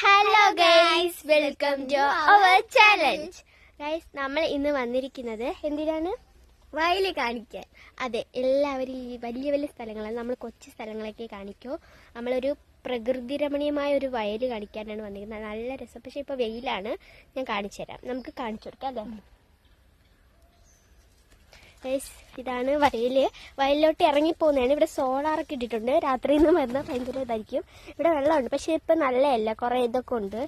Hello guys welcome to our challenge guys നമ്മൾ ഇന്ന് വന്നിരിക്കുന്നത് എന്തിനാണ്? വയൽ കാണിക്കാൻ. അതെ എല്ലാവരും ഈ വലിയ വലിയ സ്ഥലങ്ങളാണ് നമ്മൾ കൊച്ചു സ്ഥലങ്ങളൊക്കെ കാണിക്കൂ. നമ്മളൊരു പ്രകൃതി രമണീയമായ ഒരു വയൽ കാണിക്കാനാണ് വന്നിരിക്കുന്നത്. നല്ല രസം. പക്ഷെ ഇപ്പോൾ വെയിലാണ്. ഞാൻ കാണിച്ചു തരാം നമുക്ക് കാണിച്ചു കൊടുക്കാം അല്ലേ? ഇതാണ് വയൽ. വയലിലോട്ട് ഇറങ്ങി പോകുന്നതാണ് ഇവിടെ സോളാറൊക്കെ ഇട്ടിട്ടുണ്ട്. രാത്രിയിൽ നിന്ന് വരുന്ന ഭയങ്കര ഇതായിരിക്കും ഇവിടെ വെള്ളമുണ്ട്. പക്ഷെ ഇപ്പം നല്ലതല്ല കുറേ ഇതൊക്കെ ഉണ്ട്.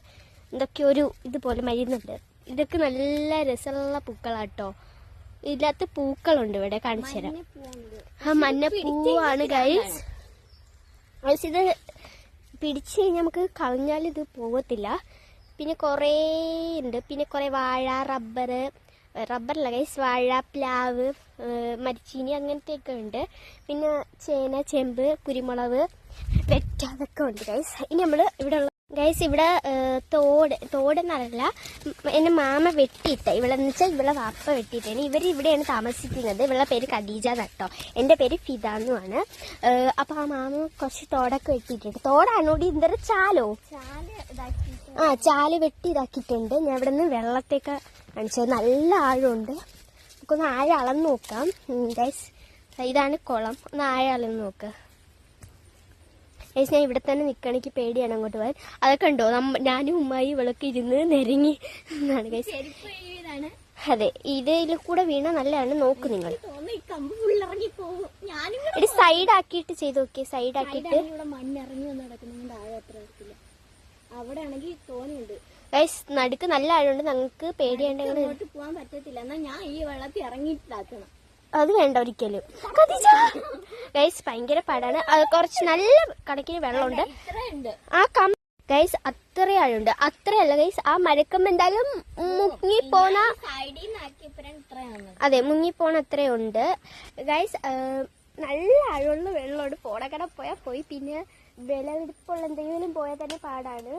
എന്തൊക്കെ ഒരു ഇതുപോലെ മരുന്നുണ്ട് ഇതൊക്കെ നല്ല രസമുള്ള പൂക്കളാട്ടോ. ഇതിനകത്ത് പൂക്കളുണ്ട് ഇവിടെ കാണിച്ചു തരാം ആ മഞ്ഞ പൂവാണ് ഗൈസ് ഗൈസ് ഇത് പിടിച്ചു കഴിഞ്ഞാൽ നമുക്ക് കളഞ്ഞാൽ ഇത് പോകത്തില്ല. പിന്നെ കുറേ ഉണ്ട്. പിന്നെ കുറേ വാഴ റബ്ബർ റബ്ബറല്ല ഗൈസ് വാഴ പ്ലാവ്. മരിച്ചീനി അങ്ങനത്തെയൊക്കെ ഉണ്ട്. പിന്നെ ചേന ചെമ്പ് കുരുമുളക് വെറ്റ അതൊക്കെ ഉണ്ട് ഗൈസ് ഇനി നമ്മൾ ഇവിടെ ഉള്ള ഗൈസ് ഇവിടെ തോട് തോടെന്നറിയില്ല എന്റെ മാമ വെട്ടിയിട്ട. ഇവിടെ എന്ന് വെച്ചാൽ ഇവിടെ വാപ്പ വെട്ടിയിട്ടാണ് ഇവർ ഇവിടെയാണ് താമസിക്കുന്നത്. ഇവളുടെ പേര് ഖദീജ നട്ടോ എന്റെ പേര് ഫിദ എന്നുമാണ് അപ്പോൾ ആ മാമ കുറച്ച് തോടൊക്കെ വെട്ടിയിട്ടുണ്ട്. തോടാണോടി? എന്തൊരു ചാലോ? ആ ചാൽ വെട്ടി ഇതാക്കിയിട്ടുണ്ട്. ഞാൻ ഇവിടെ നിന്ന് വെള്ളത്തേക്ക് കാണിച്ചത്. നല്ല ആഴമുണ്ട്. നമുക്കൊന്ന് ആഴം അളന്ന് നോക്കാം. ഗൈസ് ഇതാണ് കുളം. ഒന്ന് ആഴം അളന്ന് നോക്ക്. ഗൈസ് ഞാൻ ഇവിടെ തന്നെ നിൽക്കണമെങ്കിൽ പേടിയാണ് അങ്ങോട്ട് പോകാൻ. അതൊക്കെ ഉണ്ടോ? ഞാനും ഉമ്മായി ഇവളൊക്കെ ഇരുന്ന് നെരങ്ങി എന്നാണ് ഗൈസ് അതെ ഇതിൽ കൂടെ വീണ നല്ലതാണ്. നോക്ക് നിങ്ങൾ. ഒരു സൈഡ് ആക്കിയിട്ട് ചെയ്ത് നോക്കിയേ സൈഡ് ആക്കിയിട്ട് മണ്ണിറങ്ങി വന്ന് നടക്കുന്നുണ്ട് അവിടെ ആണെങ്കിൽ തോനെയുണ്ട് ഗൈസ് നടുക്ക് നല്ല ആഴമുണ്ട്. ഞങ്ങൾക്ക് അങ്ങോട്ട് പോകാൻ പറ്റത്തില്ല. എന്നാ ഞാൻ ഈ വെള്ളത്തിൽ ഇറങ്ങിയിട്ടാക്കണം അത് വേണ്ട ഒരിക്കലും. ഗൈസ് ഭയങ്കര പാടാണ്. കുറച്ച് നല്ല കണക്കിന് വെള്ളമുണ്ട്. ആ കം ഗൈസ് അത്ര ആഴുണ്ട് അത്രയല്ല ഗൈസ് ആ മരക്കം എന്തായാലും മുങ്ങിപ്പോണ പോണ അതെ മുങ്ങി പോണ അതെ മുങ്ങിപ്പോണ അത്രയുണ്ട് ഗൈസ് നല്ല അഴുള്ള വെള്ളമാണ്. പോടക്കട പോയാൽ പോയി പിന്നെ വിളവെടുപ്പുള്ള എന്തെങ്കിലും പോയാൽ തന്നെ പാടാണ്.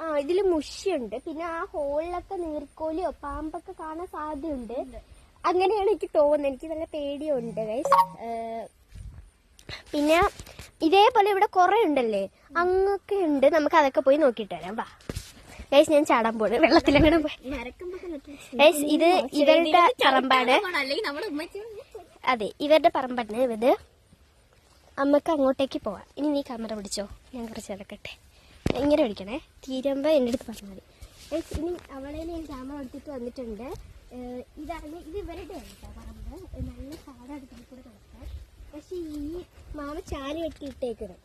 ആ ഇതിൽ മുഷിയുണ്ട്. പിന്നെ ആ ഹോളിലൊക്കെ നീർക്കോലിയോ പാമ്പൊക്കെ കാണാൻ സാധ്യതയുണ്ട്. അങ്ങനെയാണ് എനിക്ക് തോന്നുന്നത്. എനിക്ക് നല്ല പേടിയുണ്ട് ഗൈസ് പിന്നെ ഇതേപോലെ ഇവിടെ കുറെ ഉണ്ടല്ലേ? അങ്ങൊക്കെ ഉണ്ട്. നമുക്ക് അതൊക്കെ പോയി നോക്കിയിട്ട് വരാം. വാ. ഗൈസ് ഞാൻ ചാടാൻ പോണ്. വെള്ളത്തിലങ്ങനെ പോയി. ഗൈസ് ഇത് ഇവരുടെ പറമ്പാണ് അതെ ഇവരുടെ പറമ്പാണ് ഇത്? അമ്മയ്ക്ക് അങ്ങോട്ടേക്ക് പോവാം. ഇനി നീ ക്യാമറ പിടിച്ചോ? ഞാൻ കുറച്ച് നടക്കട്ടെ. ഇങ്ങനെ പിടിക്കണേ? തീരുമ്പോൾ എന്റെ അടുത്ത് പറഞ്ഞാൽ മതി. ഇനി അവളെ ഞാൻ ക്യാമറ എടുത്തിട്ട് വന്നിട്ടുണ്ട്. ഇതാണ് ഇത് ഇവരുടെ പറമ്പ്. നല്ല സാധനം ഇതിൽ കൂടെ പക്ഷേ ഈ മാമ ചാൽ കെട്ടിയിട്ടേക്കണേ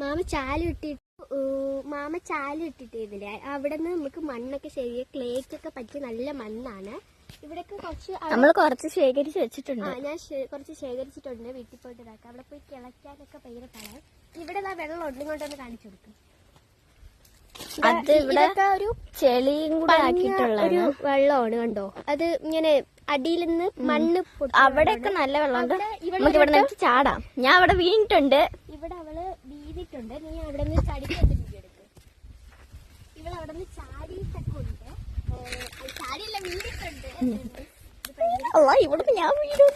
മാമ ചാൽ ഇട്ടിട്ട് മാമ ചാൽ ഇട്ടിട്ടേതില്ലേ അവിടെ നിന്ന് നമുക്ക് മണ്ണൊക്കെ ശരിയാണ് ക്ലേക്കൊക്കെ പറ്റിയ നല്ല മണ്ണാണ്. കുറച്ച് നമ്മൾ കുറച്ച് ശേഖരിച്ച് വെച്ചിട്ടുണ്ട്. ആ ഞാൻ കുറച്ച് ശേഖരിച്ചിട്ടുണ്ട് വീട്ടിൽ പോയിട്ട് ഇതാക്കാം. അവിടെ പോയി കിളയ്ക്കാനൊക്കെ ഭയങ്കര പാടാണ് ഇവിടെ ദാ വെള്ളം ഉണ്ടെങ്കിൽ കൊണ്ടൊന്ന് കാണിച്ചു കൊടുക്കും. അത് ഇവിടെ ഒരു ചെളിയും കൂടെ ആക്കിയിട്ടുള്ള ഒരു വെള്ളമാണ് കണ്ടോ? അത് ഇങ്ങനെ അടിയിൽ നിന്ന് മണ്ണ് അവിടെയൊക്കെ നല്ല വെള്ളമുണ്ട്. നമുക്ക് ഇവിടെ നിന്ന് ചാടാം. ഞാൻ അവിടെ വീണിട്ടുണ്ട്. ഇവിടെ അവൾ വീണിട്ടുണ്ട്. നീ അവിടെ നിന്ന് ചടിക്കൊക്കെ ഇവിടെ അവിടെ നിന്ന് ചാടിയിട്ടൊക്കെ ഉണ്ട് ഏഹ്, അത് ചാടിയല്ല വീണിട്ടുണ്ട് ഇത് ഭയങ്കര അല്ല ഇവിടെ ഞാൻ വീടും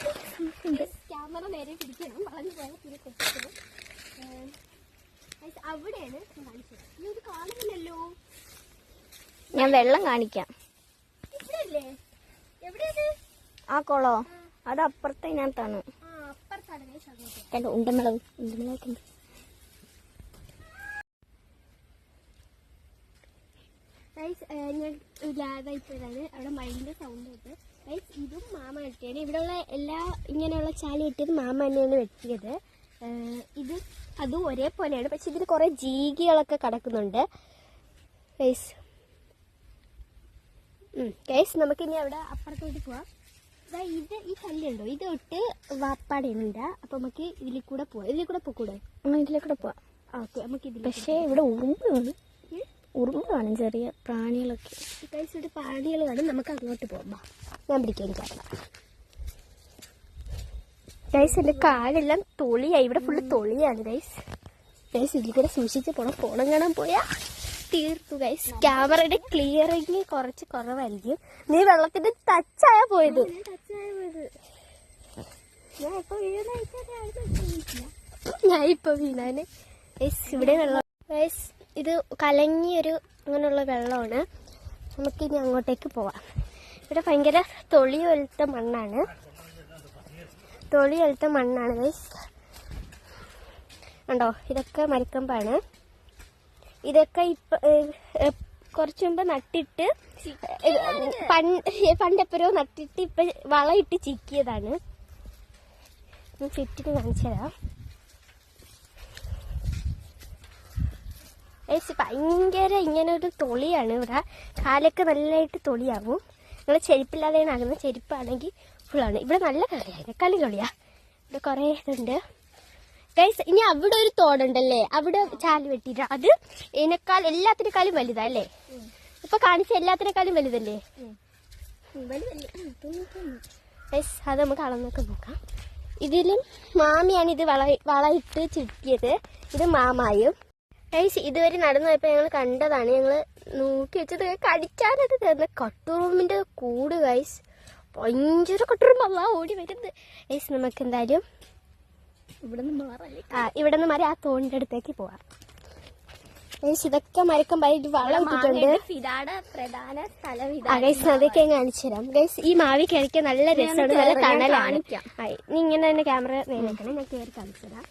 ക്യാമറ നേരെ പിടിക്കണം. വളഞ്ഞു പോയാൽ പിന്നെ അവിടെയാണ് കാണിച്ചത്. നീ ഇത് കാണുന്നില്ലല്ലോ. ഞാൻ വെള്ളം കാണിക്കാം. ആ കൊളോ. അത് അപ്പുറത്തെ ഞാൻ ആ അപ്പുറത്താണ് guys അങ്ങോട്ട് കണ്ടോ ഉണ്ടമിളവ് ഉണ്ടമിളവൊക്കെ ഉണ്ട് ഗൈസ് ഞാൻ ലാഗായിപ്പോയതാണ് അവിടെ മൈൻഡ് സൗണ്ട് ഉണ്ട്. ഗൈസ് ഇതും മാമ വെട്ടിയാണ് ഇവിടെയുള്ള എല്ലാ ഇങ്ങനെയുള്ള ചാലി വെട്ടിയത് മാമ തന്നെയാണ് വെട്ടിയത്. ഇത് അതും ഒരേപോലെയാണ്. പക്ഷെ ഇതിൽ കുറെ ജീകികളൊക്കെ കിടക്കുന്നുണ്ട്. ഗൈസ് ഗൈസ് നമുക്കിനി അവിടെ അപ്പുറത്തോട്ട് പോവാം. ഇത് ഈ കല്ലുണ്ടോ ഇത് തൊട്ട് വാപ്പാടെയുണ്ട് അപ്പൊ നമുക്ക് ഇതിൽ കൂടെ പോവാം. ഇതിൽ കൂടെ പോകൂടെ നമ്മൾ ഇതിലേക്കൂടെ പോവാം. ഓക്കെ നമുക്ക് ഇതിൽ പക്ഷേ ഇവിടെ ഉറുമ്പ് കാണും ഉറുമ്പ് കാണും ചെറിയ പ്രാണികളൊക്കെ. ഗൈസ് ഒരു പ്രാണികൾ കാണും. നമുക്ക് അങ്ങോട്ട് പോകാം വാ. ഞാൻ പിടിക്കാൻ എനിക്കറിയാം ഗൈസ് എന്റെ കാലെല്ലാം തൊളിയായി ഇവിടെ ഫുള്ള് തൊളിയാണ് ഗൈസ് ഗൈസ് ഇതിൽ കൂടെ സൂക്ഷിച്ച് പോണം. ഫോണും കാണാൻ പോയാ. തീർത്തു ഗൈസ് ക്യാമറയുടെ ക്ലിയറിങ് കുറച്ച് കുറവായിരിക്കും. നീ വെള്ളത്തിന്റെ ടച്ചായ പോയത്. ഞാൻ ഇപ്പൊ വീണാന്. ഗൈസ് ഇവിടെ വെള്ളം. ഗൈസ് ഇത് കലങ്ങിയൊരു അങ്ങനെയുള്ള വെള്ളമാണ്. നമുക്കിനി അങ്ങോട്ടേക്ക് പോവാം. ഇവിടെ ഭയങ്കര തൊളി വലുത്ത മണ്ണാണ്. തൊളി പോലത്തെ മണ്ണാണ് ഉണ്ടോ ഇതൊക്കെ മരക്കമ്പാണ്. ഇതൊക്കെ ഇപ്പൊ കുറച്ച് മുമ്പ് നട്ടിട്ട് പണ്ട് പണ്ടെപ്പോഴോ നട്ടിട്ട് ഇപ്പൊ വളയിട്ട് ചിക്കിയതാണ്. ഞാൻ ചുറ്റിന് കാണിച്ചു തരാം ഏസ് ഭയങ്കര ഇങ്ങനെ ഒരു തൊളിയാണ് ഇവിടെ. കാലൊക്കെ നല്ലതായിട്ട് തൊളിയാവും. നിങ്ങൾ ചെരുപ്പില്ലാതെയാണ് ആകുന്നത് ചെരുപ്പാണെങ്കിൽ ഫുള്ളാണ് ഇവിടെ നല്ല കളിയാണ് കളി കളിയാ ഇവിടെ കുറേ ഇതുണ്ട്. ഗൈസ് ഇനി അവിടെ ഒരു തോടുണ്ടല്ലേ? അവിടെ ചാൽ വെട്ടിയിട്ട് അത് ഇതിനേക്കാൾ എല്ലാത്തിനേക്കാളും വലുതാ അല്ലേ? ഇപ്പൊ കാണിച്ച എല്ലാത്തിനേക്കാളും വലുതല്ലേ? ഗൈസ് അത് നമുക്ക് അളന്നൊക്കെ നോക്കാം. ഇതിലും മാമിയാണ് ഇത് വള വളയിട്ട് ചുറ്റിയത് ഇത് മാമായും. ഗൈസ് ഇതുവരെ നടന്നു പോയപ്പോൾ ഞങ്ങൾ കണ്ടതാണ്. ഞങ്ങൾ നോക്കി വെച്ചത് കടിച്ചാലത് തരുന്ന കട്ടുറൂമിന്റെ കൂട് ഗൈസ് ഭയങ്കര കട്ടുറൂം അല്ല ഓടി വരുന്നത്. ഗൈസ് നമുക്ക് എന്തായാലും ഇവിടെ നിന്ന് മാറല്ലേ ആ ഇവിടെ നിന്ന് മാറി ആ തോണിന്റെ അടുത്തേക്ക് പോവാം. ഗൈസ് ഇതൊക്കെ മരക്കം ഇത് വളം ഇട്ടിട്ടുണ്ട്. ഇതാണ് പ്രധാന സ്ഥലം ഗൈസ് അതൊക്കെ കാണിച്ചു തരാം. ഗൈസ് ഈ മാവി കഴിക്കാൻ നല്ല രസമാണ്. നല്ല തണലാണ്. നീ ഇങ്ങനെ തന്നെ ക്യാമറ നേരിക്കണം ഞാൻ കയറി കാണിച്ചു തരാം.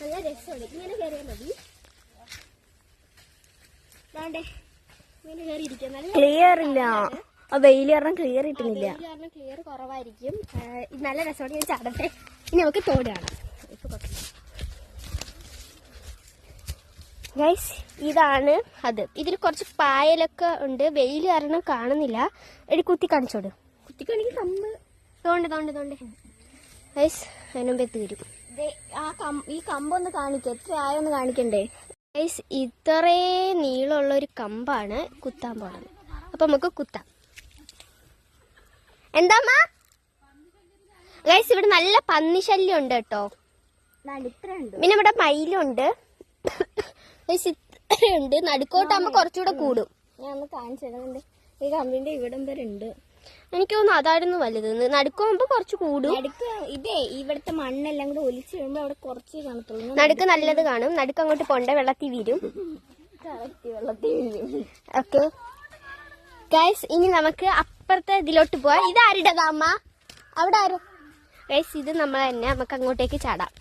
നല്ല രസമാണ്. ഇങ്ങനെ കയറിയാൽ മതി. ദാണ്ടേ ഇങ്ങനെ കയറി ഇരിക്കാം നല്ല ക്ലിയർ ഇല്ല. ആ വെയിൽ കാരണം ക്ലിയർ കിട്ടുന്നില്ല. കാരണം ക്ലിയർ കുറവായിരിക്കും. ഇത് നല്ല രസമാണ്. ഞാൻ ചാടട്ടെ. ഇനി നമുക്ക് തോട് കാണാം. ഗൈസ് ഇതാണ് അത്. ഇതിൽ കുറച്ച് പായലൊക്കെ ഉണ്ട്. വെയിൽ കാരണം കാണുന്നില്ല. എടി കുത്തി കാണിച്ചോട്. കുത്തിക്കണിക്ക് കമ്പ് തോണ്ട് തോണ്ട് തോണ്ട്. ഗൈസ് അതിനുമ്പ് എത്തിവരും ദേ, ആ കം ഈ കമ്പൊന്ന് കാണിക്ക. എത്ര ആയൊന്ന് കാണിക്കണ്ടേ? ഗൈസ് ഇത്രേ നീളമുള്ള ഒരു കമ്പാണ് കുത്താൻ പോണത്. അപ്പൊ നമുക്ക് കുത്താം. എന്താ ഗൈസ് ഇവിടെ നല്ല പന്നി ശല്യം ഉണ്ട് കേട്ടോ പിന്നെ ഇവിടെ മയിലുണ്ട്. ഇത്രയുണ്ട്. നടുക്കോട്ടാകുമ്പോ കുറച്ചുകൂടെ കൂടും. ഞാൻ ഒന്ന് കാണിച്ചു തരുന്നുണ്ട് ഈ കമ്പിന്റെ ഇവിടം വരെ ഉണ്ട്. എനിക്ക് തോന്നുന്നു അതായിരുന്നു വലുത്. നടുക്കുമ്പോ കുറച്ച് കൂടും. നടുക്ക് ഇതേ ഇവിടുത്തെ മണ്ണെല്ലാം കൂടെ ഒലിച്ച് വരുമ്പോ അവിടെ കുറച്ച് കാണത്തുള്ളൂ. നടുക്ക് നല്ലത് കാണും. നടുക്ക് അങ്ങോട്ട് പോണ്ട വെള്ളത്തിൽ വീരും വെള്ളത്തിൽ വീഴും. ഓക്കെ. ഗൈസ് ഇനി നമുക്ക് അപ്പുറത്തെ ഇതിലോട്ട് പോവാം. ഇത് ആരുടേതാ അമ്മ അവിടെ ആരും? ഗൈസ് ഇത് നമ്മൾ തന്നെ. നമുക്ക് അങ്ങോട്ടേക്ക് ചാടാം.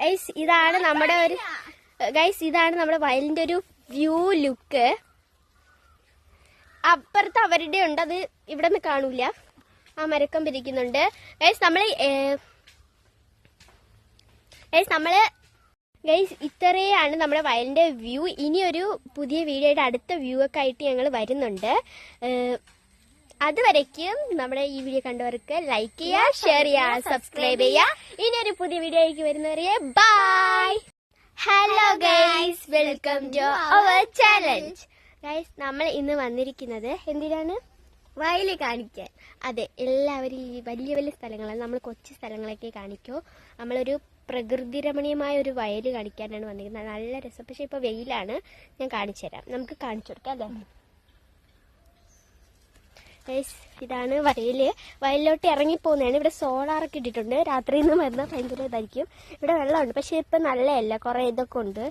ഗൈസ് ഇതാണ് നമ്മുടെ ഒരു ഗൈസ് ഇതാണ് നമ്മുടെ വയലിന്റെ ഒരു വ്യൂ ലുക്ക് അപ്പുറത്ത് അവരുടെ ഉണ്ട് അത് ഇവിടെ നിന്ന് കാണൂല. ആ മരക്കം പിരിക്കുന്നുണ്ട്. ഗൈസ് നമ്മൾ ഗൈസ് നമ്മൾ ഗൈസ് ഇത്രയാണ് നമ്മുടെ വയലിന്റെ വ്യൂ. ഇനിയൊരു പുതിയ വീഡിയോയുടെ അടുത്ത വ്യൂ ഒക്കെ ആയിട്ട് ഞങ്ങൾ വരുന്നുണ്ട്. അതുവരേക്കും അതുവരയ്ക്കും നമ്മുടെ ഈ വീഡിയോ കണ്ടവർക്ക് ലൈക്ക് ചെയ്യുക ഷെയർ ചെയ്യുക സബ്സ്ക്രൈബ് ചെയ്യുക. ഇനി ഒരു പുതിയ വീഡിയോ ആയിട്ട് വരുന്നവരെ bye hello guys welcome to our challenge guys നമ്മൾ ഇന്ന് വന്നിരിക്കുന്നത് എന്തിനാണ്? വയൽ കാണിക്കാൻ. അതെ എല്ലാവരും ഈ വലിയ വലിയ സ്ഥലങ്ങളാണ്. നമ്മൾ കൊച്ചു സ്ഥലങ്ങളൊക്കെ കാണിക്കൂ. നമ്മളൊരു പ്രകൃതി രമണീയമായ ഒരു വയൽ കാണിക്കാനാണ് വന്നിരിക്കുന്നത്. നല്ല രസം. പക്ഷെ ഇപ്പൊ വെയിലാണ്. ഞാൻ കാണിച്ചു തരാം. നമുക്ക് കാണിച്ചു കൊടുക്കാം അല്ലേ? ഗൈസ് ഇതാണ് വയൽ. വയലിലോട്ട് ഇറങ്ങിപ്പോകുന്നതാണ് ഇവിടെ സോളാറൊക്കെ ഇട്ടിട്ടുണ്ട്. രാത്രി നിന്ന് വരുന്ന ഭയങ്കര ഇതായിരിക്കും. ഇവിടെ വെള്ളമുണ്ട്. പക്ഷെ ഇപ്പം നല്ലതല്ല കുറേ ഇതൊക്കെ ഉണ്ട്.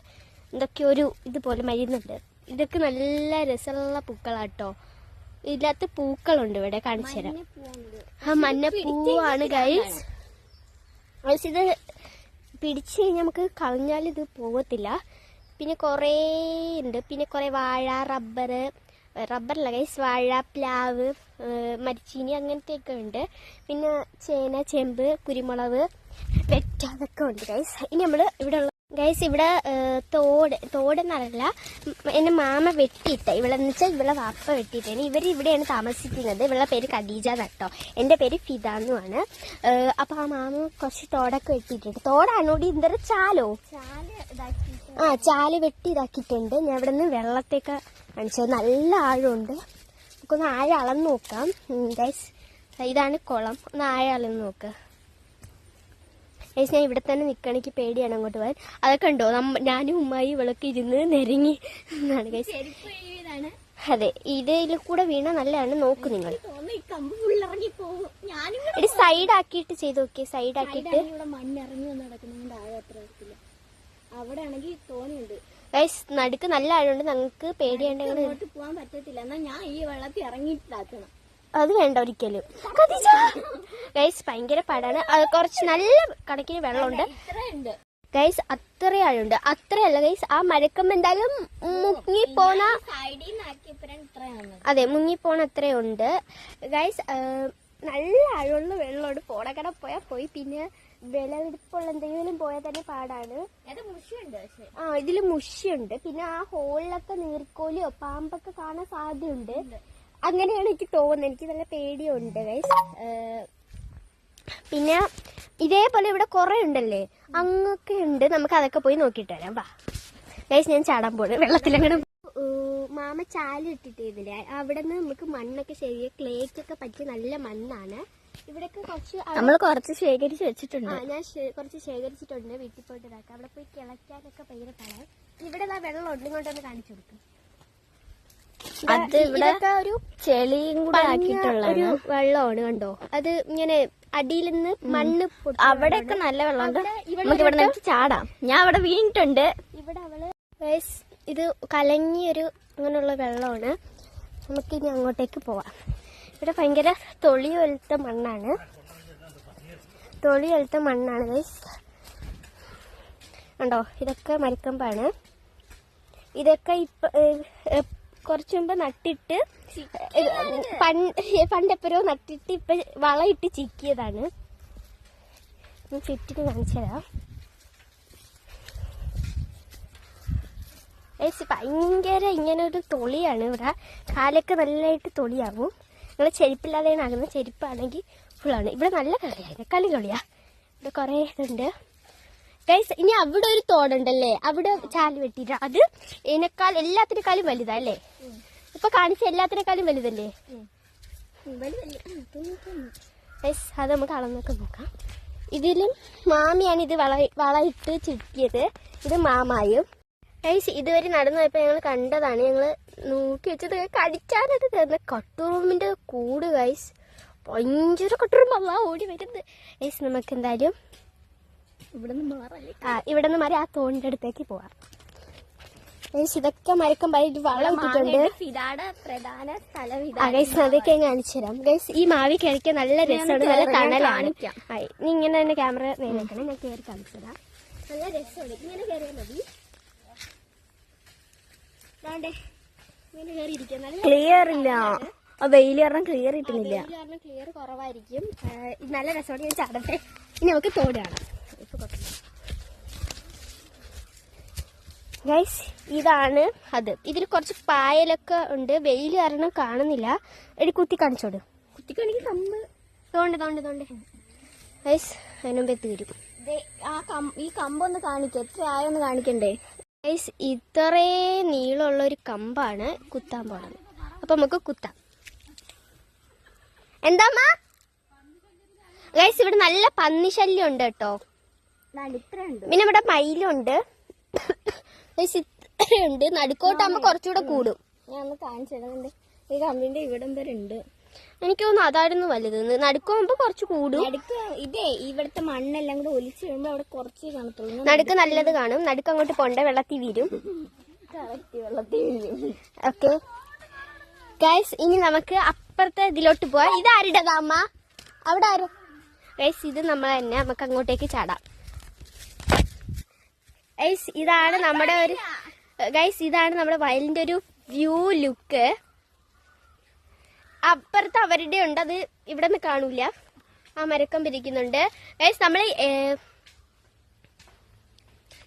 എന്തൊക്കെയോ ഒരു ഇതുപോലെ മരുന്നുണ്ട്. ഇതൊക്കെ നല്ല രസമുള്ള പൂക്കളാട്ടോ. ഇതിനകത്ത് പൂക്കളുണ്ട് ഇവിടെ കാണിച്ചു തരാം. ആ മഞ്ഞ പൂവാണ് ഗൈസ് ഇത് പിടിച്ചു കഴിഞ്ഞാൽ നമുക്ക് കളഞ്ഞാൽ ഇത് പോകത്തില്ല പിന്നെ കുറേ ഉണ്ട്. പിന്നെ കുറേ വാഴ റബ്ബർ റബ്ബറല്ല ഗൈസ് വാഴ പ്ലാവ് മരിച്ചീനി അങ്ങനത്തെയൊക്കെ ഉണ്ട്. പിന്നെ ചേന ചെമ്പ് കുരുമുളക്. വെറ്റ അതൊക്കെ ഉണ്ട് ഗൈസ് ഇനി നമ്മൾ ഇവിടെ ഗൈസ് ഇവിടെ തോട് തോടെന്നറിയില്ല എന്റെ മാമ വെട്ടിയിട്ട് ഇവിടെ എന്ന് വെച്ചാൽ ഇവിടെ വാപ്പ വെട്ടിയിട്ടാണ് ഇവർ ഇവിടെയാണ് താമസിക്കുന്നത്. ഇവളുടെ പേര് ഖദീജ നട്ടോ എന്റെ പേര് ഫിദ എന്നുമാണ് അപ്പോൾ ആ മാമ കുറച്ച് തോടൊക്കെ വെട്ടിയിട്ടുണ്ട്. തോടാണോടി എന്തൊരു ചാലോ? ആ ചാൽ വെട്ടി ഇതാക്കിയിട്ടുണ്ട്. ഞാൻ ഇവിടെ നിന്ന് വെള്ളത്തേക്ക് കാണിച്ചത് നല്ല ആഴമുണ്ട്. നമുക്കൊന്ന് ആഴം അളന്ന് നോക്കാം. ഗൈസ് ഇതാണ് കുളം. ഒന്ന് ആഴം അളന്ന് നോക്ക്. ഗൈസ് ഞാൻ ഇവിടെ തന്നെ നിക്കണെങ്കിൽ പേടിയാണ് അങ്ങോട്ട് പോകാൻ. അതൊക്കെ ഉണ്ടോ? ഞാനും ഉമ്മായി ഇവളൊക്കെ ഇരുന്ന് നെരങ്ങി എന്നാണ് ഗൈസ് അതെ ഇതിൽ കൂടെ വീണ നല്ലതാണ് നോക്ക് നിങ്ങൾ. സൈഡ് ആക്കിയിട്ട് ചെയ്ത് നോക്കിയേ സൈഡ് ആക്കിയിട്ട് അവിടെ ആണെങ്കിൽ ഗൈസ് നടുക്ക് നല്ല ആഴമുണ്ട്. ഞങ്ങൾക്ക് പേടിയാണ്ട് പോവാൻ പോകാൻ പറ്റത്തില്ല. എന്നാ ഞാൻ ഈ വെള്ളത്തിൽ ഇറങ്ങിയിട്ടാക്കണം അത് വേണ്ട ഒരിക്കലും. ഗൈസ് ഭയങ്കര പാടാണ്. കുറച്ച് നല്ല കണക്കിന് വെള്ളമുണ്ട്. ഗൈസ് അത്ര ആഴമുണ്ട്. അത്രയല്ല ഗൈസ് ആ മരക്കം എന്തായാലും മുങ്ങിപ്പോണ പോണ അതെ മുങ്ങി മുങ്ങിപ്പോണ അത്രയുണ്ട് ഗൈസ് നല്ല ആഴമുള്ള വെള്ളമുണ്ട്. പോണക്കട പോയാൽ പോയി. പിന്നെ വിളവെടുപ്പുള്ള എന്തെങ്കിലും പോയാൽ തന്നെ പാടാണ്. ആ ഇതിൽ മുഷിയുണ്ട്. പിന്നെ ആ ഹോളിലൊക്കെ നീർക്കോലിയോ പാമ്പൊക്കെ കാണാൻ സാധ്യതയുണ്ട്. അങ്ങനെയാണ് എനിക്ക് തോന്നുന്നത്. എനിക്ക് നല്ല പേടിയുണ്ട് ഗൈസ് പിന്നെ ഇതേപോലെ ഇവിടെ കുറെ ഉണ്ടല്ലേ? അങ്ങൊക്കെ ഉണ്ട്. നമുക്ക് അതൊക്കെ പോയി നോക്കിയിട്ട് വരാം. വാ. ഗൈസ് ഞാൻ ചാടാൻ പോണ്. വെള്ളത്തിലങ്ങനെ മാമ ചാൽ ഇട്ടിട്ടില്ലേ അവിടെ നിന്ന് നമുക്ക് മണ്ണൊക്കെ ശരിയെ ക്ലേക്കൊക്കെ പറ്റിയ നല്ല മണ്ണാണ്. ഇവിടെയൊക്കെ കുറച്ച് നമ്മൾ കുറച്ച് ശേഖരിച്ച് വെച്ചിട്ടുണ്ട്. ഞാൻ കുറച്ച് ശേഖരിച്ചിട്ടുണ്ട്. വീട്ടിൽ പോയിട്ട് ഇതാക്കാം. അവിടെ പോയി കിളയ്ക്കാനൊക്കെ ഭയങ്കര പറയാം ഇവിടെ ദാ വെള്ളം ഉണ്ടെങ്കിൽ കൊണ്ടൊന്ന് കാണിച്ചു കൊടുക്കും. അത് ഇവിടെ ഒരു ചെളിയും കൂടെ ആക്കിയിട്ടുള്ള ഒരു വെള്ളമാണ് കണ്ടോ? അത് ഇങ്ങനെ അടിയിൽ നിന്ന് മണ്ണ് അവിടെയൊക്കെ നല്ല വെള്ളമുണ്ട്. നമുക്ക് ഇവിടെ നിന്ന് ചാടാം. ഞാൻ അവിടെ വീണിട്ടുണ്ട്. ഇവിടെ അവൾ ഇത് കലങ്ങിയൊരു അങ്ങനെയുള്ള വെള്ളമാണ്. നമുക്ക് ഇനി അങ്ങോട്ടേക്ക് പോവാം. ഇവിടെ ഭയങ്കര തൊളി വലുത്ത മണ്ണാണ്. തൊളി പോലത്തെ മണ്ണാണ് ഗൈസ് ഉണ്ടോ ഇതൊക്കെ മരക്കമ്പാണ്. ഇതൊക്കെ ഇപ്പൊ കുറച്ച് മുമ്പ് നട്ടിട്ട് പണ്ട് പണ്ടെപ്പോഴോ നട്ടിട്ട് ഇപ്പൊ വളയിട്ട് ചിക്കിയതാണ്. ചുറ്റിന് കാണിച്ചു തരാം. ഭയങ്കര ഇങ്ങനെ ഒരു തൊളിയാണ് ഇവിടെ. കാലൊക്കെ നല്ലതായിട്ട് തൊളിയാവും നിങ്ങൾ ചെരുപ്പില്ലാതെയാണ് ആകുന്നത്. ചെരുപ്പാണെങ്കിൽ ഫുള്ളാണ് ഇവിടെ നല്ല കളിയാണ് കളി കളിയാ. ഇവിടെ കുറേ ഇതുണ്ട്. ഗൈസ് ഇനി അവിടെ ഒരു തോടുണ്ടല്ലേ? അവിടെ ചാൽ വെട്ടിട്ട് അത് ഇതിനേക്കാൾ എല്ലാത്തിനേക്കാളും വലുതാ അല്ലേ? ഇപ്പൊ കാണിച്ച എല്ലാത്തിനേക്കാളും വലുതല്ലേ? ഗൈസ് അത് നമുക്ക് അളന്നൊക്കെ നോക്കാം. ഇതിലും മാമിയാണ് ഇത് വള വളയിട്ട് ചുറ്റിയത്. ഇത് മാമായും. ഗൈസ് ഇതുവരെ നടന്നു പോയപ്പോൾ ഞങ്ങൾ കണ്ടതാണ്. ഞങ്ങൾ നോക്കി വെച്ചത് കടിച്ചാലത് തരുന്ന കട്ടുറൂമിന്റെ കൂട് ഗൈസ് ഭയങ്കര കട്ടുറുമ്പ് അല്ല ഓടി വരുന്നത്. ഗൈസ് നമുക്ക് എന്തായാലും ഇവിടെ നിന്ന് മാറി ആ തോണിന്റെ അടുത്തേക്ക് പോവാം. ഇതൊക്കെ മരക്കം പറഞ്ഞിട്ട് വളം ഇട്ടിട്ടുണ്ട്. ഗൈസ് അതൊക്കെ കാണിച്ചു തരാം. ഗൈസ് ഈ മാവി കയറിക്ക നല്ല രസമാണ്. നല്ല തണലാണ്. നീ ഇങ്ങനെ തന്നെ ക്യാമറ നേരിടണം ഞാൻ കയറി കാണിച്ചു തരാം. നല്ല രസമാണ്. ഇങ്ങനെ കയറിയാൽ മതി. ക്ലിയർ ഇല്ല. ആ വെയിൽ കാരണം ക്ലിയർ കിട്ടുന്നില്ല. ക്ലിയർ കുറവായിരിക്കും. നല്ല രസമാണ്. ഞാൻ ചാടട്ടെ. ഇനി നമുക്ക് തോടാണ് കാണാം. ഗൈസ് ഇതാണ് അത്. ഇതിൽ കുറച്ച് പായലൊക്കെ ഉണ്ട്. വെയിൽ കാരണം കാണുന്നില്ല. എടി കുത്തി കാണിച്ചോട്. കുത്തി കമ്പ്. തോണ്ട് തോണ്ട് തോണ്ട്. ഗൈസ് അതിനുമ്പ് എത്തിവരും ദേ, ആ ഈ കമ്പൊന്ന് കാണിക്ക. എത്ര ആയൊന്ന് കാണിക്കണ്ടേ? ഗൈസ് ഇത്രേ നീളമുള്ള ഒരു കമ്പാണ് കുത്താൻ പോണത്. അപ്പൊ നമുക്ക് കുത്താം. എന്താ ഗൈസ് ഇവിടെ നല്ല പന്നി ശല്യം ഉണ്ട് കേട്ടോ. പിന്നെ ഇവിടെ മയിലുണ്ട്. ഇത്രയുണ്ട് നടുക്കോട്ടാകുമ്പോ കുറച്ചുകൂടെ കൂടും. ഞാൻ ഒന്ന് കാണിച്ചിടുന്നുണ്ട് ഈ കമ്പിന്റെ ഇവിടം വരെ ഉണ്ട്. എനിക്ക് തോന്നുന്നു അതായിരുന്നു വലുത്. നടുക്കുമ്പോ കുറച്ച് കൂടും. നടുക്ക് ഇതേ ഇവിടുത്തെ മണ്ണെല്ലാം കൂടെ ഒലിച്ച് വരുമ്പോ അവിടെ കുറച്ച് കാണത്തുള്ളൂ. നടുക്ക് നല്ലത് കാണും. നടുക്ക് അങ്ങോട്ട് പൊണ്ട വെള്ളത്തി വീരും കറക്റ്റ് വെള്ളത്തിൽ വീഴും. ഓക്കെ. ഗൈസ് ഇനി നമുക്ക് അപ്പുറത്തെ ഇതിലോട്ട് പോവാം. ഇതാരുടെ അമ്മ അവിടെ ആരും? ഗൈസ് ഇത് നമ്മൾ തന്നെ. നമുക്ക് അങ്ങോട്ടേക്ക് ചാടാം. ഗൈസ് ഇതാണ് നമ്മുടെ ഒരു ഗൈസ് ഇതാണ് നമ്മുടെ വയലിന്റെ ഒരു വ്യൂ ലുക്ക്. അപ്പുറത്ത് അവരുടെ ഉണ്ട് അത് ഇവിടെ നിന്ന് കാണൂല. ആ മരക്കം പിരിക്കുന്നുണ്ട്. ഗൈസ് നമ്മൾ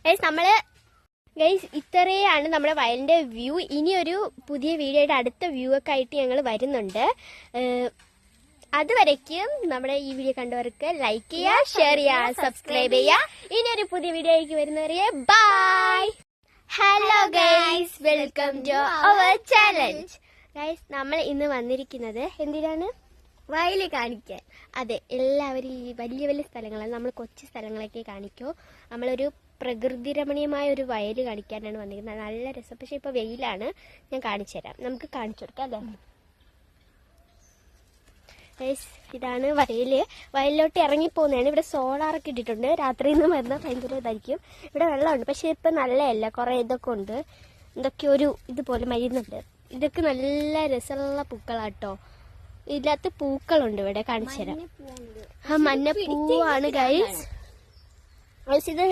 ഗൈസ് നമ്മൾ ഗൈസ് ഇത്രയാണ് നമ്മുടെ വയലിന്റെ വ്യൂ. ഇനിയൊരു പുതിയ വീഡിയോയുടെ അടുത്ത വ്യൂ ഒക്കെ ആയിട്ട് ഞങ്ങൾ വരുന്നുണ്ട്. അതുവരയ്ക്കും നമ്മുടെ ഈ വീഡിയോ കണ്ടവർക്ക് ലൈക്ക് ചെയ്യുക ഷെയർ ചെയ്യുക സബ്സ്ക്രൈബ് ചെയ്യുക. ഇനി ഒരു പുതിയ വീഡിയോ ആയിട്ട് വരുന്നവരെ bye hello guys welcome to our challenge guys നമ്മൾ ഇന്ന് വന്നിരിക്കുന്നത് എന്തിനാണ്? വയൽ കാണിക്കാൻ. അതെ എല്ലാവരും ഈ വലിയ വലിയ സ്ഥലങ്ങളാണ് നമ്മൾ കൊച്ചു സ്ഥലങ്ങളൊക്കെ കാണിക്കൂ. നമ്മളൊരു പ്രകൃതി രമണീയമായ ഒരു വയൽ കാണിക്കാനാണ് വന്നിരിക്കുന്നത്. നല്ല രസം. പക്ഷെ ഇപ്പൊ വെയിലാണ്. ഞാൻ കാണിച്ചു തരാം നമുക്ക് കാണിച്ചു കൊടുക്കാം അല്ലേ? ഇതാണ് വയൽ വയലിലോട്ട് ഇറങ്ങി പോകുന്നതാണ് ഇവിടെ സോളാറൊക്കെ ഇട്ടിട്ടുണ്ട്. രാത്രിയിൽ നിന്ന് വരുന്ന ഭയങ്കര ഇതായിരിക്കും. ഇവിടെ വെള്ളമുണ്ട്. പക്ഷെ ഇപ്പം നല്ലതല്ല കുറേ ഇതൊക്കെ ഉണ്ട്. എന്തൊക്കെ ഒരു ഇതുപോലെ മരുന്നുണ്ട് ഇതൊക്കെ നല്ല രസമുള്ള പൂക്കളാട്ടോ. ഇതിനകത്ത് പൂക്കളുണ്ട് ഇവിടെ കാണിച്ചു തരാം. ആ മഞ്ഞപ്പൂവാണ് ഗൈസ് ഇത്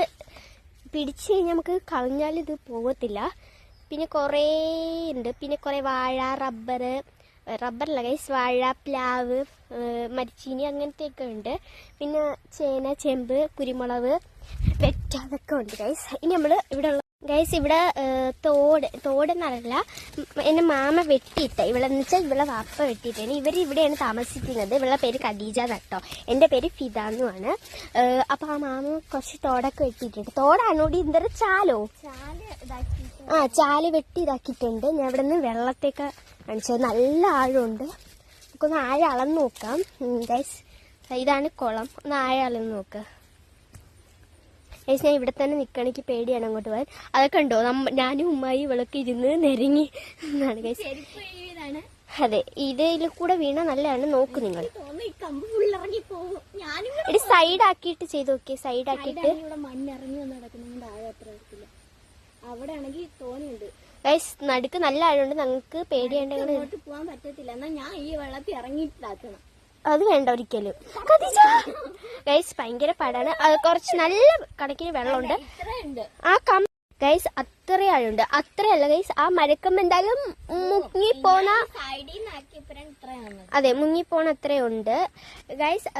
പിടിച്ചു കഴിഞ്ഞാൽ നമുക്ക് കളഞ്ഞാൽ ഇത് പോകത്തില്ല. പിന്നെ കുറേ ഉണ്ട്. പിന്നെ കുറേ വാഴ റബ്ബർ റബ്ബറല്ല ഗൈസ് വാഴ പ്ലാവ് മരിച്ചീനി അങ്ങനത്തെയൊക്കെ ഉണ്ട്. പിന്നെ ചേന ചെമ്പ് കുരുമുളക് വെറ്റ അതൊക്കെ ഉണ്ട് ഗൈസ് ഇനി നമ്മൾ ഇവിടെ ഉള്ള ഗൈസ് ഇവിടെ തോട് തോട് തോടെന്നല്ല എന്റെ മാമ വെട്ടിയിട്ട. ഇവിടെ എന്ന് വെച്ചാൽ ഇവിടെ വാപ്പ വെട്ടിയിട്ടാണ് ഇവർ ഇവിടെയാണ് താമസിക്കുന്നത്. ഇവളുടെ പേര് ഖദീജ നട്ടോ എന്റെ പേര് ഫിദ എന്നുമാണ് അപ്പോൾ അപ്പൊ ആ മാമ കുറച്ച് തോടൊക്കെ വെട്ടിയിട്ടുണ്ട്. തോടാണോടി ഇന്നലെ ചാലോ? ആ ചാൽ വെട്ടി ഇതാക്കിയിട്ടുണ്ട്. ഞാൻ ഇവിടെ നിന്ന് വെള്ളത്തേക്ക് കാണിച്ചത് നല്ല ആഴമുണ്ട്. നമുക്കൊന്ന് ആഴം അളന്ന് നോക്കാം. ഗൈസ് ഇതാണ് കുളം. ഒന്ന് ആഴം അളന്ന് നോക്ക്. ഗൈസ് ഞാൻ ഇവിടെ തന്നെ നിൽക്കണെങ്കിൽ പേടിയാണ് അങ്ങോട്ട് പോകാൻ. അതൊക്കെ ഉണ്ടോ? നമ്മ ഞാനും ഉമ്മായി ഇവളൊക്കെ ഇരുന്ന് നിരങ്ങി എന്നാണ് ഗൈസ് അതെ. ഇതിൽ കൂടെ വീണ നല്ലതാണ് നോക്ക് നിങ്ങൾ. ഒരു സൈഡ് ആക്കിയിട്ട് ചെയ്ത് നോക്കിയേ സൈഡ് ആക്കിയിട്ട് മണ്ണിറങ്ങി അത്ര വരത്തില്ല അവിടെ ആണെങ്കിൽ തോനെയുണ്ട് ഗൈസ് നടുക്ക് നല്ല ആഴമുണ്ട്. ഞങ്ങൾക്ക് പേടിയാണ്ട് അങ്ങോട്ട് പോകാൻ പറ്റത്തില്ല. എന്നാ ഞാൻ ഈ വെള്ളത്തിൽ ഇറങ്ങിയിട്ടാക്കണം അത് വേണ്ട ഒരിക്കലും. ഗൈസ് ഭയങ്കര പാടാണ്. കുറച്ച് നല്ല കണക്കിന് വെള്ളമുണ്ട്. ആ കം ഗൈസ് അത്ര ആഴുണ്ട് അത്രയല്ല ഗൈസ് ആ മരക്കം എന്തായാലും മുങ്ങിപ്പോണ അതെ മുങ്ങി ഇത്രയാണ് അതെ മുങ്ങിപ്പോണ അത്രയുണ്ട് ഗൈസ്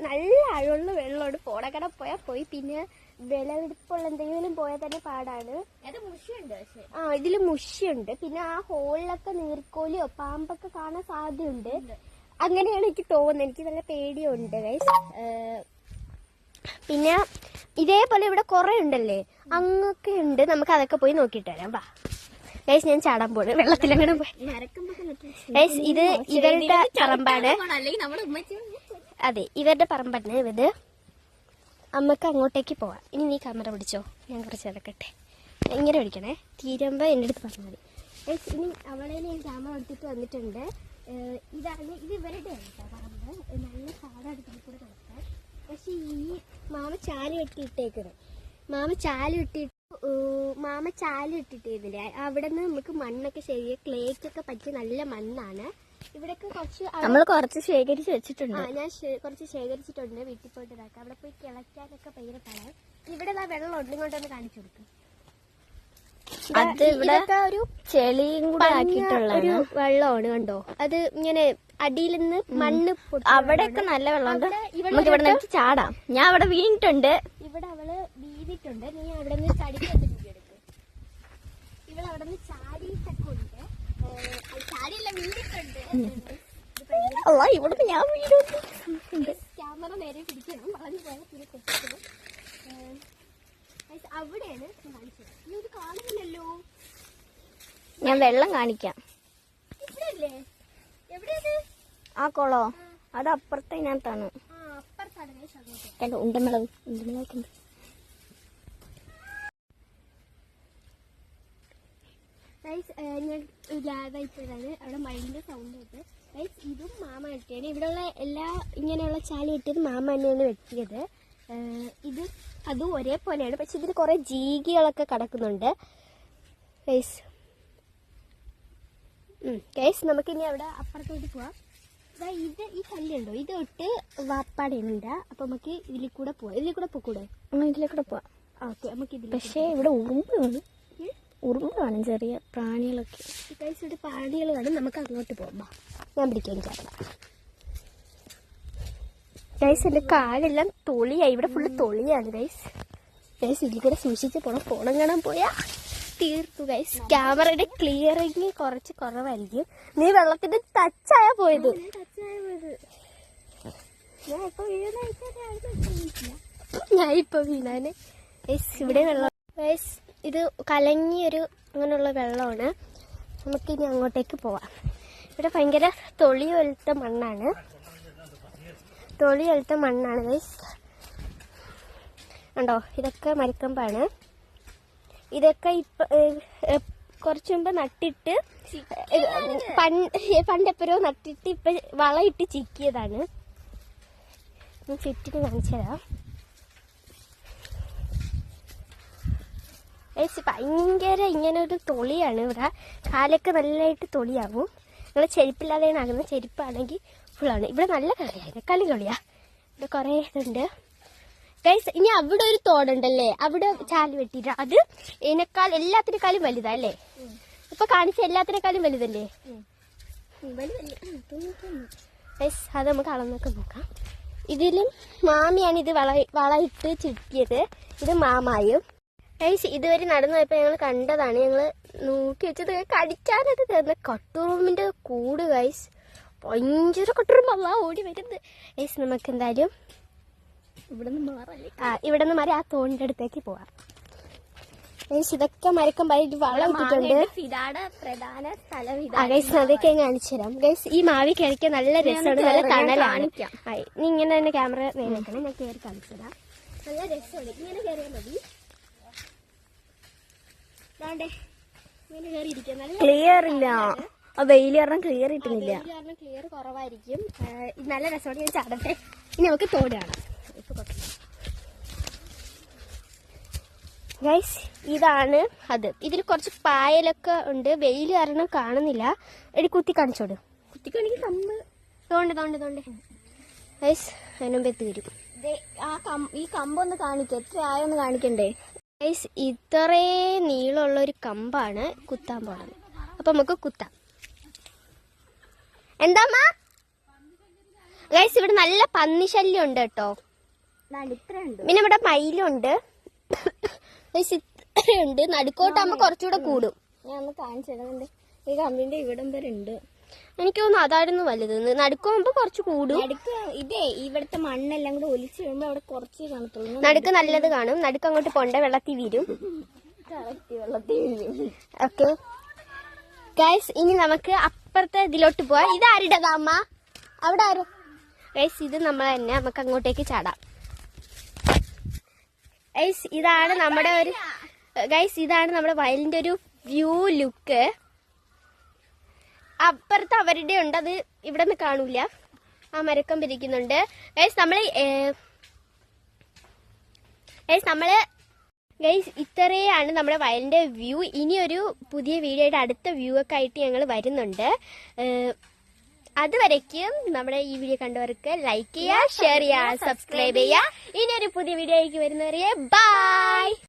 നല്ല ആഴമുള്ള വെള്ളമുണ്ട് പോടക്കട പോയാ പോയി. പിന്നെ വിലവെടുപ്പുള്ള എന്തെങ്കിലും പോയാൽ തന്നെ പാടാണ്. ആ ഇതിൽ മുഷിയുണ്ട്. പിന്നെ ആ ഹോളിലൊക്കെ നീർക്കോലിയോ പാമ്പൊക്കെ കാണാൻ സാധ്യതയുണ്ട്. അങ്ങനെയാണ് എനിക്ക് തോന്നുന്നത്. എനിക്ക് നല്ല പേടിയുണ്ട് ഗൈസ് പിന്നെ ഇതേപോലെ ഇവിടെ കുറെ ഉണ്ടല്ലേ? അങ്ങൊക്കെ ഉണ്ട്. നമുക്ക് അതൊക്കെ പോയി നോക്കിയിട്ട് വരാം. വാ. ഗൈസ് ഞാൻ ചാടാൻ പോണ്. വെള്ളത്തിലങ്ങനെ പോയി. ഗൈസ് ഇത് ഇവരുടെ പറമ്പാണ്. അതെ ഇവരുടെ പറമ്പാണ് ഇത്. അമ്മയ്ക്ക് അങ്ങോട്ടേക്ക് പോവാം. ഇനി നീ ക്യാമറ പിടിച്ചോ. ഞാൻ കുറച്ച് നടക്കട്ടെ. എങ്ങനെ പിടിക്കണേ. തീരുമ്പോൾ എന്റെ അടുത്ത് പറഞ്ഞാൽ മതി. ഇനി അവളെ ഞാൻ ക്യാമറ എടുത്തിട്ട് വന്നിട്ടുണ്ട്. ഇതാണ് ഇത് ഇവരുടെ പറമ്പ്. നല്ല കാടാണ് ഇതിൽ കൂടെ കിടക്കാൻ. പക്ഷെ ഈ മാമ ചാൽ വെട്ടിയിട്ടേക്കുന്നത് മാമ ചാൽ വെട്ടിയിട്ട് മാമ ചാൽ ഇട്ടിട്ടേതില്ലേ അവിടെ നിന്ന് നമുക്ക് മണ്ണൊക്കെ ശരിയാണ് ക്ലേക്കൊക്കെ പറ്റിയ നല്ല മണ്ണാണ്. ഇവിടെയൊക്കെ കുറച്ച് നമ്മൾ കുറച്ച് ശേഖരിച്ച് വെച്ചിട്ടുണ്ട്. ആ ഞാൻ കുറച്ച് ശേഖരിച്ചിട്ടുണ്ട് വീട്ടിൽ പോയിട്ട് ഇതാക്കാം. അവിടെ പോയി കിളക്കാനൊക്കെ ഭയങ്കര പാടാണ്. ഇവിടെ ദാ വെള്ളം ഇങ്ങോട്ടൊന്ന് കാണിച്ചു കൊടുക്കും. അത് ഇവിടെ ഒരു ചെളിയും കൂടെ ആക്കിയിട്ടുള്ള ഒരു വെള്ളമാണ് കണ്ടോ? അത് ഇങ്ങനെ അടിയിൽ നിന്ന് മണ്ണ് അവിടെയൊക്കെ നല്ല വെള്ളമുണ്ട് നമുക്ക് ഇവിടെ നിന്ന് ചാടാം. ഞാൻ അവിടെ വീണിട്ടുണ്ട്. ഇവിടെ അവൾ വീണിട്ടുണ്ട്. നീ അവിടെ നിന്ന് ചടി വീഡിയോ എടുക്കും ഇവിടെ അവിടെ നിന്ന് ചാടിയിട്ടൊക്കെ ഉണ്ട്. അല്ല ഇവിടെ ഞാൻ വീടുണ്ട് ക്യാമറ നേരെ പിടിക്കണം. വളഞ്ഞു പോയാൽ പിന്നെ കൊട്ടിക്കണം അവിടെയാണ് കാണിച്ചത്. കാണുന്നില്ലല്ലോ. ഞാൻ വെള്ളം കാണിക്കാം. ആ കൊളോ? അത് അപ്പുറത്തെ ഞാൻ കണ്ടോ ഉണ്ടമുളക് ഉണ്ടമുളക് ഉണ്ട്. ഗൈസ് ഞാൻ ലാഗായിപ്പോഴാണ് അവിടെ മയിലിന്റെ സൗണ്ട് ഉണ്ട്. ഗൈസ് ഇതും മാമ വെട്ടിയാണ് ഇവിടെയുള്ള എല്ലാ ഇങ്ങനെയുള്ള ചാൽ വെട്ടിയത് മാമ തന്നെയാണ് വെട്ടിയത്. ഇത് അതും ഒരേപോലെയാണ്. പക്ഷെ ഇതിൽ കുറെ ജീകികളൊക്കെ കിടക്കുന്നുണ്ട്. ഗൈസ് ഗൈസ് നമുക്കിനി അവിടെ അപ്പുറത്തോട്ട് പോവാം. ഇത് ഈ കല്ലുണ്ടോ ഇത് തൊട്ട് വാപ്പാടുണ്ട് അപ്പൊ നമുക്ക് ഇതിൽ കൂടെ പോവാം. ഇതിൽ കൂടെ പോക്കൂടെ ഇതിലേക്കൂടെ പോവാം. ഓക്കെ നമുക്ക് ഇതിൽ പക്ഷേ ഇവിടെ ഉറുമ്പ് കാണും ഉറുമ്പ് കാണും ചെറിയ പ്രാണികളൊക്കെ. ഗൈസ് ഇവിടെ പാടികൾ കാണും. നമുക്ക് അങ്ങോട്ട് പോകാം ഞാൻ പിടിക്കാൻ ചേർന്ന ഗൈസ് എന്റെ കാലെല്ലാം തൊളിയായി. ഇവിടെ ഫുള്ള് തൊളിയാണ് ഗൈസ് ഗൈസ് ഇതിൽ കൂടെ സൂക്ഷിച്ച് പോണം. ഫോണും കാണാൻ പോയാ. തീർത്തു ഗൈസ് ക്യാമറയുടെ ക്ലിയറിങ് കുറച്ച് കുറവായിരിക്കും. നീ വെള്ളത്തിന്റെ ടച്ചായ പോയത്. ഞാൻ ഇപ്പൊ വീണാന്. ഗൈസ് ഇവിടെ വെള്ളം. ഗൈസ് ഇത് കലങ്ങിയൊരു അങ്ങനെയുള്ള വെള്ളമാണ്. നമുക്കിനി അങ്ങോട്ടേക്ക് പോവാം. ഇവിടെ ഭയങ്കര തൊളി പോലത്തെ മണ്ണാണ്. തൊളി പോലത്തെ മണ്ണാണ് കണ്ടോ? ഇതൊക്കെ മരിക്കമ്പാണ്. ഇതൊക്കെ ഇപ്പൊ കുറച്ചു മുമ്പ് നട്ടിട്ട് പണ്ട് പണ്ടെപ്പോഴോ നട്ടിട്ട് ഇപ്പൊ വളയിട്ട് ചിക്കിയതാണ്. ഞാൻ ചുറ്റിന് കാണിച്ചു തരാം ഏച്ചി ഭയങ്കര ഇങ്ങനെ ഒരു തൊളിയാണ് ഇവിടെ. കാലൊക്കെ നല്ലതായിട്ട് തൊളിയാവും. നിങ്ങളെ ചെരുപ്പില്ലാതെയാണ് ആകുന്നത് ചെരുപ്പാണെങ്കിൽ ഫുള്ളാണ് ഇവിടെ നല്ല കളിയാണ് കളി തൊളിയാ ഇവിടെ കുറേ ഇതുണ്ട്. ഗൈസ് ഇനി അവിടെ ഒരു തോടുണ്ടല്ലേ? അവിടെ ചാൽ വെട്ടിയിട്ട് അത് ഇതിനേക്കാൾ എല്ലാത്തിനേക്കാളും വലുതാ അല്ലേ? ഇപ്പൊ കാണിച്ച എല്ലാത്തിനേക്കാളും വലുതല്ലേ? ഗൈസ് അത് നമുക്ക് അളന്നൊക്കെ നോക്കാം. ഇതിലും മാമിയാണ് ഇത് വള വളയിട്ട് ചുറ്റിയത് ഇത് മാമായും. ഗൈസ് ഇതുവരെ നടന്നു പോയപ്പോൾ ഞങ്ങൾ കണ്ടതാണ്. ഞങ്ങൾ നോക്കി വെച്ചത് കടിച്ചാലത് തരുന്ന കട്ടുറുമ്പിന്റെ കൂട് ഗൈസ് ഭയങ്കര കട്ടുറുമ്പല്ല ഓടി വരുന്നത്. ഗൈസ് നമുക്ക് എന്തായാലും ഇവിടെ നിന്ന് മാറല്ലേ ആ ഇവിടെ നിന്ന് മാറി ആ തോണിന്റെ അടുത്തേക്ക് പോവാം. ഗൈസ് ഇതൊക്കെ മരക്കം പറ്റി വളം ഇട്ടിട്ടുണ്ട്. ഫിദാടെ പ്രധാന സ്ഥലം ഗൈസ് അതൊക്കെ ഞാൻ കാണിച്ചു തരാം. ഗൈസ് ഈ മാവി കഴിക്കാൻ നല്ല രസമാണ്. നല്ല തണലാണ്. നീ ഇങ്ങനെ തന്നെ ക്യാമറ നേരിടണം ഞാൻ കയറി കാണിച്ചു തരാം. നല്ല രസമാണ്. ഇങ്ങനെ കയറിയാൽ മതി ദാണ്ടേ, ഇങ്ങനെ കയറി ഇരിക്കാം നല്ല ക്ലിയർ ഇല്ല. ആ വെയിൽ കാരണം ക്ലിയർ കിട്ടുന്നില്ല ക്ലിയർ കുറവായിരിക്കും. നല്ല രസമാണ് ഞാൻ ചാടട്ടെ. ഇനി നമുക്ക് തോട് കാണാം. ഗൈസ് ഇതാണ് അത്. ഇതിൽ കുറച്ച് പായലൊക്കെ ഉണ്ട്. വെയിൽ കാരണം കാണുന്നില്ല. എടി കുത്തി കാണിച്ചോട്. കാണിക്ക് കമ്പ് തോണ്ട് തോണ്ട് തോണ്ട്. ഗൈസ് അതിനുമ്പ് എത്തി വരും. ആ കം- ഈ കമ്പൊന്ന് കാണിക്ക. എത്ര ആയൊന്ന് കാണിക്കണ്ടേ? ഗൈസ് ഇത്രേ നീളമുള്ള ഒരു കമ്പാണ് കുത്താൻ പോണത്. അപ്പൊ നമുക്ക് കുത്താം. എന്താമ്മ ഗൈസ് ഇവിടെ നല്ല പന്നിശല്യം ഉണ്ട് കേട്ടോ. പിന്നെ ഇവിടെ മയിലുണ്ട്. ഗൈസ് ഇത്രയുണ്ട് നടുക്കോട്ടാകുമ്പോ കുറച്ചുകൂടെ കൂടും. ഞാൻ ഒന്ന് കാണിച്ചു തരുന്നുണ്ട് ഈ കമ്പിന്റെ ഇവിടം വരെ ഉണ്ട്. എനിക്ക് തോന്നുന്നു അതായിരുന്നു വലുത്. നടുക്കാകുമ്പോ കുറച്ച് കൂടും. നടുക്ക് ഇതേ ഇവിടുത്തെ മണ്ണെല്ലാം കൂടെ ഒലിച്ചു വരുമ്പോ അവിടെ കുറച്ച് കാണത്തുള്ളൂ നടുക്ക് നല്ലത് കാണും. നടുക്ക് അങ്ങോട്ട് പോണ്ട വെള്ളത്തിൽ വീരും വെള്ളത്തിൽ വീഴും. ഓക്കെ ഗൈസ് ഇനി നമുക്ക് അപ്പുറത്തെ ഇതിലോട്ട് പോവാം. ഇതാരുടേതാ അമ്മ അവിടെ ആര്? ഗൈസ് ഇത് നമ്മൾ തന്നെ. നമുക്ക് അങ്ങോട്ടേക്ക് ചാടാം. ഗൈസ് ഇതാണ് നമ്മുടെ ഒരു ഗൈസ് ഇതാണ് നമ്മുടെ വയലിന്റെ ഒരു വ്യൂ ലുക്ക് അപ്പുറത്ത് അവരുടെ ഉണ്ട് അത് ഇവിടെ നിന്ന് കാണൂല. ആ മരക്കം പിരിക്കുന്നുണ്ട്. ഗൈസ് നമ്മൾ ഗൈസ് നമ്മൾ ഗൈസ് ഇത്രയാണ് നമ്മുടെ വയലിന്റെ വ്യൂ. ഇനിയൊരു പുതിയ വീഡിയോയുടെ അടുത്ത വ്യൂ ഒക്കെ ആയിട്ട് ഞങ്ങൾ വരുന്നുണ്ട്. അതുവരേക്കും നമ്മുടെ ഈ വീഡിയോ കണ്ടവർക്ക് ലൈക്ക് ചെയ്യുക ഷെയർ ചെയ്യുക സബ്സ്ക്രൈബ് ചെയ്യുക ഇനിയൊരു പുതിയ വീഡിയോ ആയിട്ട് വരുന്നവരെ ബൈ